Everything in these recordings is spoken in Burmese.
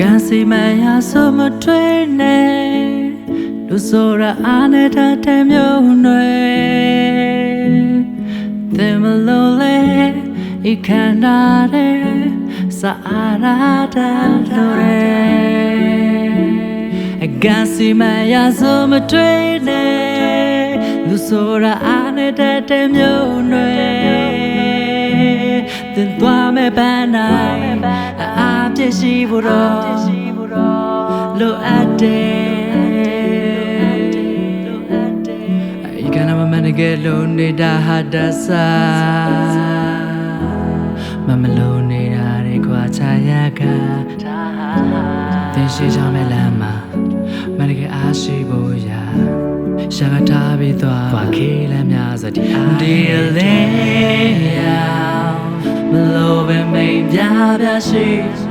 ကန်စီမရဆိုမထွေးနဲ့လူဆိုရအားနဲ့တတ်တဲ့မျိုးနွယ်သင်မလို့လေဤခန္ဓာတဲ့စာအာရတာလို့ရဲကန်စီမရဆိုမထွေးနဲ့လူဆိုရအားနဲ့တတ်တဲ့မျိုးနွယ်သင်သွားမဲ့ပန်းနိုင် အားပြည့်ရှိဖို့တော့လိုအပ်တယ်ဤကနမမနကဲလုံးနေတာဟာတဆာမမလုံးနေတာတွေခွာချရကတင်ရှိချောင်းမဲ့လမ်းမှာမနကဲအားရှိဖို့ရာရှာကထားပြီးသွားခွာခေးလမ်းများစတဲ့အားဒီလေးရောမလို့ပဲမိန်ပြပြရှိ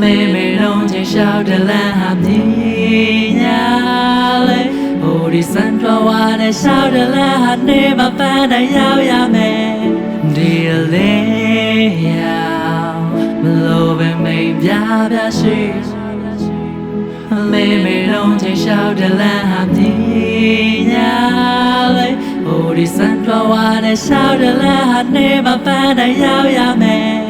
မေမေလုံးချင်လျှောက်တဲ့လမ်းဟာမြင်ညာလေဟိုဒီစံတော်ဝါနဲ့လျှောက်တဲ့လမ်းဟာနေမပန်းတိုင်းရောက်ရမယ်ဒီလေးရောမလို့ပဲမိန်ပြပြရှိမေမေလုံးချင်လျှောက်တဲ့လမ်းဟာမြင်ညာလေဟိုဒီစံတော်ဝါနဲ့လျှောက်တဲ့လမ်းဟာနေမပန်းတိုင်းရောက်ရမယ်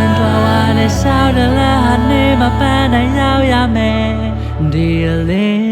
ဒီစံတော်ဝါနဲ့ရှောင်းတဲ့လမ်းဟာနေမပန်းနိုင်ရောက်ရမယ်ဒီလေး